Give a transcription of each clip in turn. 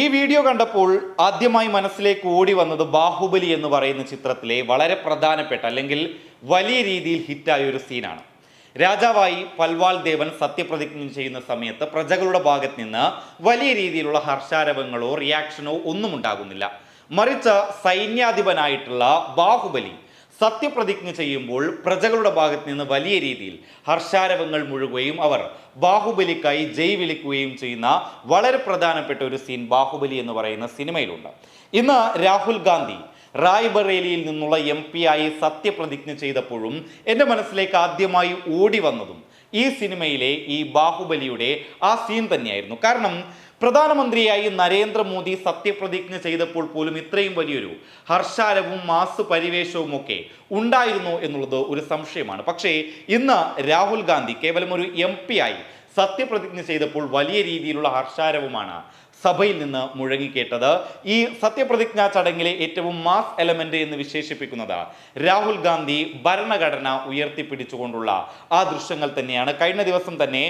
ഈ വീഡിയോ കണ്ടപ്പോൾ ആദ്യമായി മനസ്സിലേക്ക് ഓടി വന്നത് ബാഹുബലി എന്ന് പറയുന്ന ചിത്രത്തിലെ വളരെ പ്രധാനപ്പെട്ട അല്ലെങ്കിൽ വലിയ രീതിയിൽ ഹിറ്റായ ഒരു സീനാണ്. രാജാവായി പൽവാൾ ദേവൻ സത്യപ്രതിജ്ഞ ചെയ്യുന്ന സമയത്ത് പ്രജകളുടെ ഭാഗത്ത് നിന്ന് വലിയ രീതിയിലുള്ള ഹർഷാരവങ്ങളോ റിയാക്ഷനോ ഒന്നും ഉണ്ടാകുന്നില്ല. മറിച്ച് സൈന്യാധിപനായിട്ടുള്ള ബാഹുബലി സത്യപ്രതിജ്ഞ ചെയ്യുമ്പോൾ പ്രജകളുടെ ഭാഗത്ത് നിന്ന് വലിയ രീതിയിൽ ഹർഷാരവങ്ങൾ മുഴുകുകയും അവർ ബാഹുബലിക്കായി ജയ് വിളിക്കുകയും ചെയ്യുന്ന വളരെ പ്രധാനപ്പെട്ട ഒരു സീൻ ബാഹുബലി എന്ന് പറയുന്ന സിനിമയിലുണ്ട്. ഇന്ന് രാഹുൽ ഗാന്ധി റായ്ബറേലിയിൽ നിന്നുള്ള എം പി ആയി സത്യപ്രതിജ്ഞ ചെയ്തപ്പോഴും എന്റെ മനസ്സിലേക്ക് ആദ്യമായി ഓടി വന്നതും ഈ സിനിമയിലെ ഈ ബാഹുബലിയുടെ ആ സീൻ തന്നെയായിരുന്നു. കാരണം പ്രധാനമന്ത്രിയായി നരേന്ദ്രമോദി സത്യപ്രതിജ്ഞ ചെയ്തപ്പോൾ പോലും ഇത്രയും വലിയൊരു ഹർഷാരവും മാസ് പരിവേഷവും ഒക്കെ ഉണ്ടായിരുന്നു എന്നുള്ളത് ഒരു സംശയമാണ്. പക്ഷേ ഇന്ന് രാഹുൽ ഗാന്ധി കേവലം ഒരു എം ആയി സത്യപ്രതിജ്ഞ ചെയ്തപ്പോൾ വലിയ രീതിയിലുള്ള ഹർഷാരവുമാണ് സഭയിൽ നിന്ന് മുഴങ്ങിക്കേട്ടത്. ഈ സത്യപ്രതിജ്ഞാ ചടങ്ങിലെ ഏറ്റവും മാസ് എലമെന്റ് എന്ന് വിശേഷിപ്പിക്കുന്നത് രാഹുൽ ഗാന്ധി ഭരണഘടന ഉയർത്തിപ്പിടിച്ചുകൊണ്ടുള്ള ആ ദൃശ്യങ്ങൾ തന്നെയാണ്. കഴിഞ്ഞ ദിവസം തന്നെ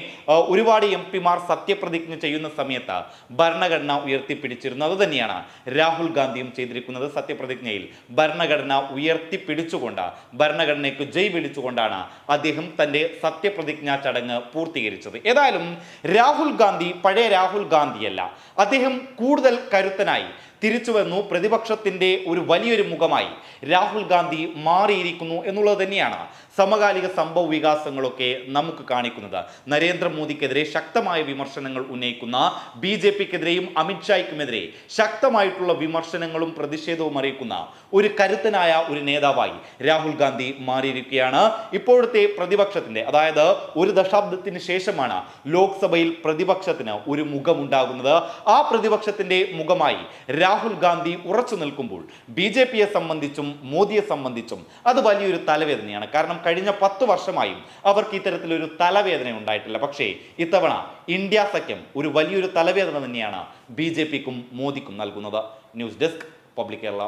ഒരുപാട് എം പിമാർ സത്യപ്രതിജ്ഞ ചെയ്യുന്ന സമയത്ത് ഭരണഘടന ഉയർത്തിപ്പിടിച്ചിരുന്നു. അത് തന്നെയാണ് രാഹുൽ ഗാന്ധിയും ചെയ്തിരിക്കുന്നത് സത്യപ്രതിജ്ഞയിൽ. ഭരണഘടന ഉയർത്തിപ്പിടിച്ചുകൊണ്ട് ഭരണഘടനയ്ക്ക് ജയ് വിളിച്ചുകൊണ്ടാണ് അദ്ദേഹം തന്റെ സത്യപ്രതിജ്ഞാ ചടങ്ങ് പൂർത്തീകരിച്ചത്. ഏതായാലും രാഹുൽ ഗാന്ധി പഴയ രാഹുൽ ഗാന്ധിയല്ല. അദ്ദേഹം കൂടുതൽ കരുത്തനായി. തിരിച്ചു വന്നു പ്രതിപക്ഷത്തിന്റെ ഒരു വലിയൊരു മുഖമായി. രാഹുൽ ഗാന്ധി മാറിയിരിക്കുന്നു എന്നുള്ളത് തന്നെയാണ് സമകാലിക സംഭവ വികാസങ്ങളൊക്കെ നമുക്ക് കാണിക്കുന്നത്. നരേന്ദ്രമോദിക്കെതിരെ ശക്തമായ വിമർശനങ്ങൾ ഉന്നയിക്കുന്ന ബി ജെ പിക്കെതിരെയും അമിത്ഷായ്ക്കുമെതിരെ ശക്തമായിട്ടുള്ള വിമർശനങ്ങളും പ്രതിഷേധവും അറിയിക്കുന്ന ഒരു കരുത്തനായ ഒരു നേതാവായി രാഹുൽ ഗാന്ധി മാറിയിരിക്കുകയാണ്. ഇപ്പോഴത്തെ പ്രതിപക്ഷത്തിന്റെ അതായത് ഒരു ദശാബ്ദത്തിന് ശേഷമാണ് ലോക്സഭയിൽ പ്രതിപക്ഷത്തിന് ഒരു മുഖമുണ്ടാകുന്നത്. ആ പ്രതിപക്ഷത്തിന്റെ മുഖമായി രാഹുൽ ഗാന്ധി ഉറച്ചു നിൽക്കുമ്പോൾ ബി ജെ പിയെ സംബന്ധിച്ചും മോദിയെ സംബന്ധിച്ചും അത് വലിയൊരു തലവേദനയാണ്. കാരണം കഴിഞ്ഞ പത്ത് വർഷമായും അവർക്ക് ഇത്തരത്തിലൊരു തലവേദന ഉണ്ടായിട്ടില്ല. പക്ഷേ ഇത്തവണ ഇന്ത്യ സഖ്യം ഒരു വലിയൊരു തലവേദന തന്നെയാണ് ബി ജെ പിക്കും മോദിക്കും നൽകുന്നത്. News desk public Kerala.